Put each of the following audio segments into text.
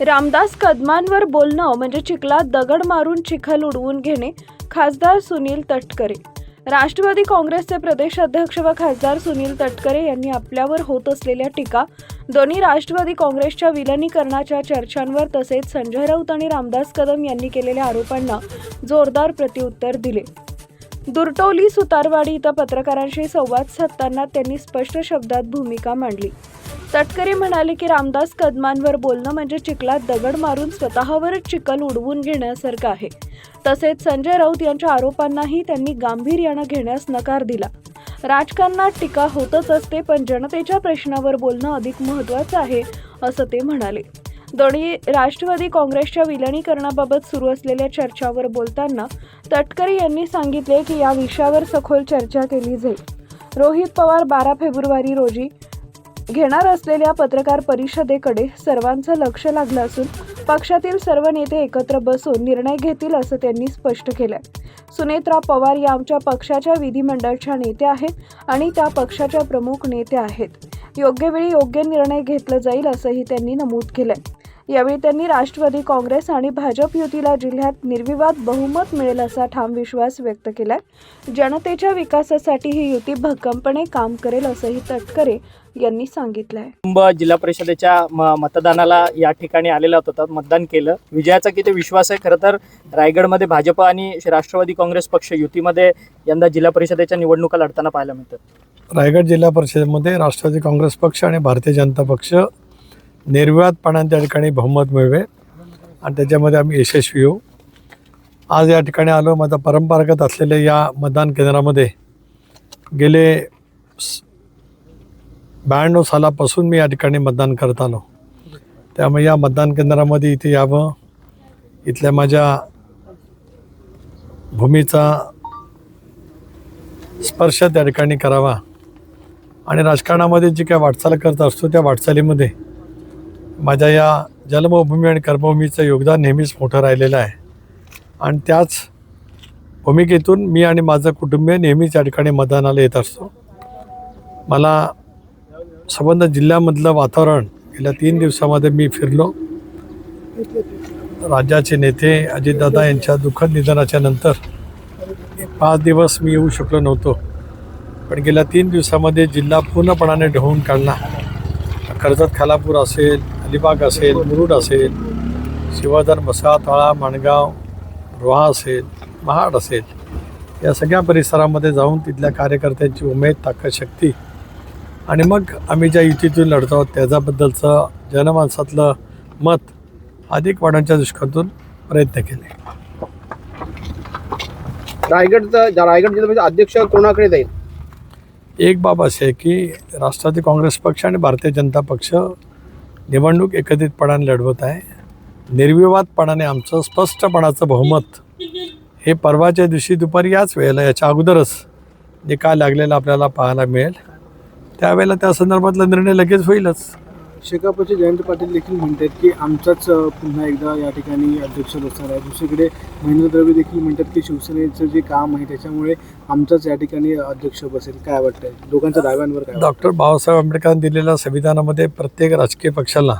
रामदास कदमांवर बोलणं म्हणजे चिखलात दगड मारून चिखल उडवून घेणे खासदार सुनील तटकरे. राष्ट्रवादी काँग्रेसचे प्रदेश अध्यक्ष व खासदार सुनील तटकरे यांनी आपल्यावर होत असलेल्या टीका दोन्ही राष्ट्रवादी काँग्रेसच्या विलनीकरणाच्या चर्चांवर तसेच संजय राऊत आणि रामदास कदम यांनी केलेल्या आरोपांना जोरदार प्रत्युत्तर दिले. दुर्टोली सुतारवाडी इथं पत्रकारांशी संवाद साधताना त्यांनी स्पष्ट शब्दात भूमिका मांडली. तटकरे म्हणाले की रामदास कदमांवर बोलणं म्हणजे चिखलात दगड मारून स्वतःवरच चिखल उडवून घेण्यासारखं आहे. तसेच संजय राऊत यांच्या आरोपांनाही त्यांनी गांभीर्यानं घेण्यास नकार दिला. राजकारणात टीका होतच असते पण जनतेच्या प्रश्नावर बोलणं अधिक महत्त्वाचं आहे असं ते म्हणाले. दोन्ही राष्ट्रवादी काँग्रेसच्या विलनीकरणाबाबत सुरू असलेल्या चर्चावर बोलताना तटकरे यांनी सांगितले की या विषयावर सखोल चर्चा केली जाईल. रोहित पवार बारा फेब्रुवारी रोजी घेणार असलेल्या पत्रकार परिषदेकडे सर्वांचं लक्ष लागलं असून पक्षातील सर्व नेते एकत्र बसून निर्णय घेतील असं त्यांनी स्पष्ट केलंय. सुनेत्रा पवार या आमच्या पक्षाच्या विधिमंडळाच्या नेत्या आहेत आणि त्या पक्षाच्या प्रमुख नेत्या आहेत. योग्य वेळी योग्य निर्णय घेतला जाईल असंही त्यांनी नमूद केलंय. यावेळी त्यांनी राष्ट्रवादी काँग्रेस आणि भाजप युतीला जिल्ह्यात निर्विवाद बहुमत मिळेल असा ठाम विश्वास व्यक्त केलाय. जनतेच्या विकासासाठी ही युती भक्कमपणे काम करेल असंही तटकरे यांनी सांगितलंय. कुटुंब जिल्हा परिषदेच्या म- मतदानाला या ठिकाणी आलेला होता मतदान केलं. विजयाचा किती विश्वास आहे? खरं तर रायगडमध्ये भाजप आणि राष्ट्रवादी काँग्रेस पक्ष युतीमध्ये यंदा जिल्हा परिषदेच्या निवडणुका लढताना पाहायला मिळतात. रायगड जिल्हा परिषदेमध्ये राष्ट्रवादी काँग्रेस पक्ष आणि भारतीय जनता पक्ष निर्विवादपणाने त्या ठिकाणी बहुमत मिळवे आणि त्याच्यामध्ये आम्ही यशस्वी होऊ. आज या ठिकाणी आलो माझा परंपरागत असलेल्या या मतदान केंद्रामध्ये गेले स- ब्याण्णव सालापासून मी या ठिकाणी मतदान करत आलो. त्यामुळे या मतदान केंद्रामध्ये इथे यावं इथल्या माझ्या भूमीचा स्पर्श त्या ठिकाणी करावा. आणि राजकारणामध्ये जी काय वाटचाल करत असतो त्या वाटचालीमध्ये माझ्या या जन्मभूमी आणि कर्मभूमीचं योगदान नेहमीच मोठं राहिलेलं आहे. आणि त्याच भूमिकेतून मी आणि माझं कुटुंबीय नेहमीच या ठिकाणी मतदानाला येत असतो. मला संबंध जिल्ह्यामधलं वातावरण गेल्या तीन दिवसामध्ये मी फिरलो. राज्याचे नेते अजितदादा यांच्या दुःखद निधनाच्या नंतर पाच दिवस मी येऊ शकलो नव्हतो. पण गेल्या तीन दिवसामध्ये जिल्हा पूर्णपणाने ढवळून काढला. कर्जत खालापूर असेल अलिबाग असेल मुरुड असेल शिवाधर मसाळा माणगाव रोहा असेल महाड असेल या सगळ्या परिसरामध्ये जाऊन तिथल्या कार्यकर्त्यांची उमेद ताकद शक्ती आणि मग आम्ही ज्या युतीतून लढतो आहोत त्याच्याबद्दलचं जनमानसातलं मत अधिक वाढवण्याच्या दृष्टीकोनातून प्रयत्न केले. रायगडचा रायगड जिल्ह्यामध्ये अध्यक्ष कोणाकडे जाईल? एक बाब अशी आहे की राष्ट्रवादी काँग्रेस पक्ष आणि भारतीय जनता पक्ष निवडणूक एकत्रितपणाने लढवत आहे. निर्विवादपणाने आमचं स्पष्टपणाचं बहुमत हे परवाच्या दिवशी दुपारी याच वेळेला याच्या अगोदरच निकाल लागलेला आपल्याला पाहायला मिळेल. त्यावेळेला त्या संदर्भातला निर्णय लगेच होईलच. शेकापचे जयंत पाटील देखील म्हणतात की आमचाच पुन्हा एकदा या ठिकाणी अध्यक्ष बसणार आहे. दुसरीकडे महेंद्र द्रवी देखील म्हणतात की शिवसेनेचं जे काम आहे त्याच्यामुळे आमचाच या ठिकाणी अध्यक्ष बसेल. काय वाटतंय? दोघांच्या दाव्यांवर काय डॉक्टर बाबासाहेब आंबेडकरांनी दिलेल्या संविधानामध्ये प्रत्येक राजकीय पक्षाला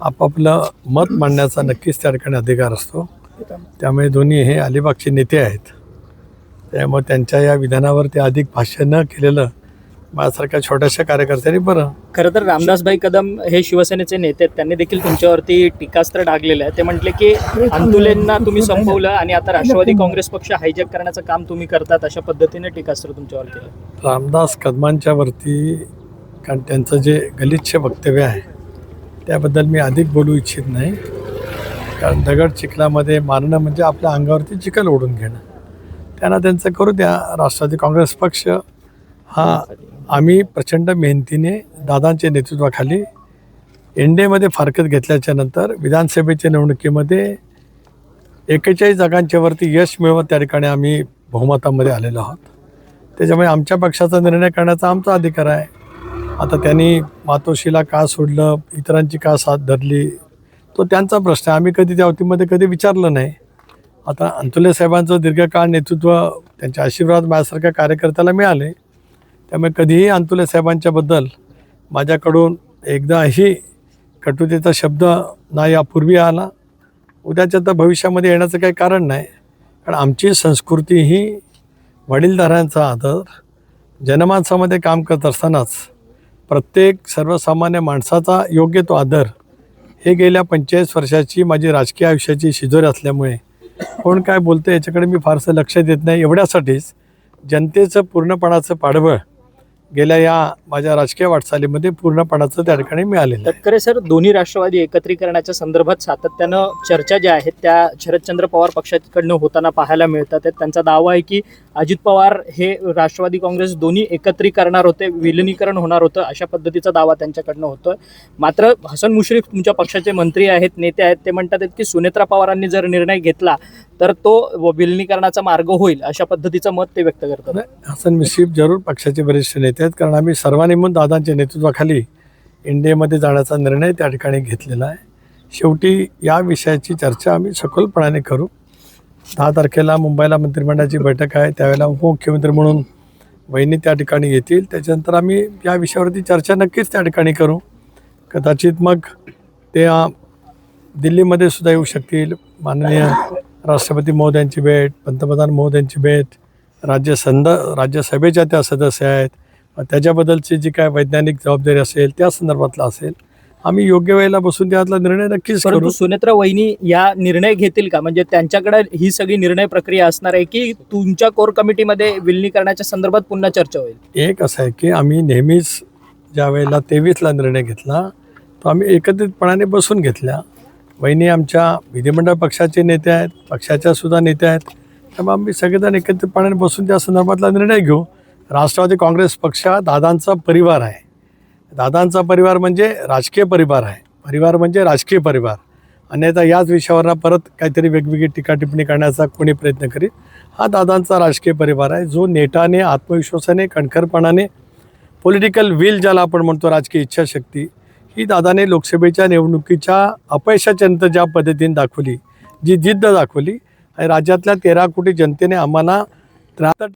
आपापलं मत मांडण्याचा नक्कीच त्या ठिकाणी अधिकार असतो. त्यामुळे दोन्ही हे अलिबागचे नेते आहेत. त्यामुळे त्यांच्या या विधानावर ते अधिक भाष्य न केलेलं माझ्यासारख्या छोट्याशा कार्यकर्त्यांनी बरं. खरं तर रामदासभाई कदम हे शिवसेनेचे नेते आहेत. त्यांनी देखील तुमच्यावरती टीकास्त्र डागलेलं आहे. ते म्हटले की अंतुलेंना तुम्ही संपवलं आणि आता राष्ट्रवादी काँग्रेस पक्ष हायजॅक करण्याचं काम तुम्ही करतात अशा पद्धतीने टीकास्त्र तुमच्यावर केलं. रामदास कदमांच्या वरती कारण त्यांचं जे गलिच्छ वक्तव्य आहे त्याबद्दल मी अधिक बोलू इच्छित नाही. कारण दगड चिखलामध्ये मारणं म्हणजे आपल्या अंगावरती चिखल ओढून घेणं. त्यांना त्यांचं करू द्या. राष्ट्रवादी काँग्रेस पक्ष हा आम्ही प्रचंड मेहनतीने दादांच्या नेतृत्वाखाली एन डी एमध्ये फारकत घेतल्याच्या नंतर विधानसभेच्या निवडणुकीमध्ये एकेचाळीस जागांच्या वरती यश मिळवत त्या ठिकाणी आम्ही बहुमतामध्ये आलेलो आहोत. त्याच्यामुळे आमच्या पक्षाचा निर्णय करण्याचा आमचा अधिकार आहे. आता त्यांनी मातोश्रीला का सोडलं इतरांची का साथ धरली तो त्यांचा प्रश्न आहे. आम्ही कधी त्या अवतीमध्ये कधी विचारलं नाही. आता अंतुले साहेबांचं दीर्घकाळ नेतृत्व त्यांचे आशीर्वाद माझ्यासारख्या कार्यकर्त्याला मिळाले. त्यामुळे कधीही अंतुले साहेबांच्याबद्दल माझ्याकडून एकदाही कटुतेचा शब्द ना यापूर्वी आला. उद्याच्या तर भविष्यामध्ये येण्याचं काही कारण नाही. कारण आमची संस्कृती ही वडीलधाऱ्यांचा आदर जनमानसामध्ये काम करत असतानाच प्रत्येक सर्वसामान्य माणसाचा योग्य तो आदर हे गेल्या पंचेचाळीस वर्षाची माझी राजकीय आयुष्याची शिजोरी असल्यामुळे कोण काय बोलतं याच्याकडे मी फारसं लक्ष देत नाही. एवढ्यासाठीच जनतेचं पूर्णपणाचं पाडबळ गेल्या या माझ्या राजकीय वाटचालीमध्ये पूर्णपणाचं त्या ठिकाणी मिळालेलं आहे तटकरे सर दोन्ही राष्ट्रवादी एकत्रीकरणाच्या संदर्भात सातत्यानं चर्चा ज्या आहेत त्या शरदचंद्र पवार पक्षाकडनं होताना पाहायला मिळतात आहेत. त्यांचा दावा आहे की अजित पवार हे राष्ट्रवादी काँग्रेस दोन्ही एकत्री करणार होते विलिनीकरण होणार होतं अशा पद्धतीचा दावा त्यांच्याकडनं होतो मात्र हसन मुश्रीफ तुमच्या पक्षाचे मंत्री आहेत नेते आहेत ते म्हणतात आहेत की सुनेत्रा पवारांनी जर निर्णय घेतला तर तो विलिनीकरणाचा मार्ग होईल अशा पद्धतीचं मत ते व्यक्त करतात. हसन मुश्रीफ जरूर पक्षाचे वरिष्ठ नेते आहेत कारण आम्ही सर्वांनी म्हणून दादांच्या नेतृत्वाखाली इंडियामध्ये जाण्याचा निर्णय त्या ठिकाणी घेतलेला आहे. शेवटी या विषयाची चर्चा आम्ही सखोलपणाने करू. दहा तारखेला मुंबईला मंत्रिमंडळाची बैठक आहे. त्यावेळेला उपमुख्यमंत्री म्हणून वहिनी त्या ठिकाणी येतील. त्याच्यानंतर आम्ही या विषयावरती चर्चा नक्कीच त्या ठिकाणी करू. कदाचित मग ते दिल्लीमध्ये सुद्धा येऊ शकतील. माननीय राष्ट्रपती महोदयांची भेट पंतप्रधान महोदयांची भेट राज्य संद राज्यसभेच्या त्या सदस्य आहेत. त्याच्याबद्दलची जी काय वैज्ञानिक जबाबदारी असेल त्या संदर्भातला असेल. आम्ही योग्य वेळेला बसून त्यातला निर्णय नक्कीच परंतु करू. सुनेत्रा वहिनी या निर्णय घेतील का? म्हणजे त्यांच्याकडे ही सगळी निर्णय प्रक्रिया असणार आहे की तुमच्या कोर कमिटीमध्ये विलिनीकरणाच्या संदर्भात पुन्हा चर्चा होईल? एक असं आहे की आम्ही नेहमीच ज्या वेळेला तेवीसला निर्णय घेतला तो आम्ही एकत्रितपणाने बसून घेतल्या. वहिनी आमच्या विधिमंडळ पक्षाचे नेते आहेत पक्षाच्या सुद्धा नेते आहेत. त्यामुळे आम्ही सगळेजण एकत्रितपणाने बसून त्या संदर्भातला निर्णय घेऊ. राष्ट्रवादी काँग्रेस पक्ष हा दादांचा परिवार आहे. दादांचा परिवार म्हणजे राजकीय परिवार आहे. परिवार म्हणजे राजकीय परिवार. अन्यथा याच विषयावर परत काहीतरी वेगवेगळी टीका टिप्पणी करण्याचा कोणी प्रयत्न करीत हा दादांचा राजकीय परिवार आहे जो नेटाने आत्मविश्वासाने कणखरपणाने पॉलिटिकल विल ज्याला आपण म्हणतो राजकीय इच्छाशक्ती ही दादाने लोकसभेच्या निवडणुकीच्या अपयशाच्या नंतर ज्या पद्धतीने दाखवली जी जिद्द दाखवली आणि राज्यातल्या तेरा कोटी जनतेने आम्हाला त्र्याहत्तर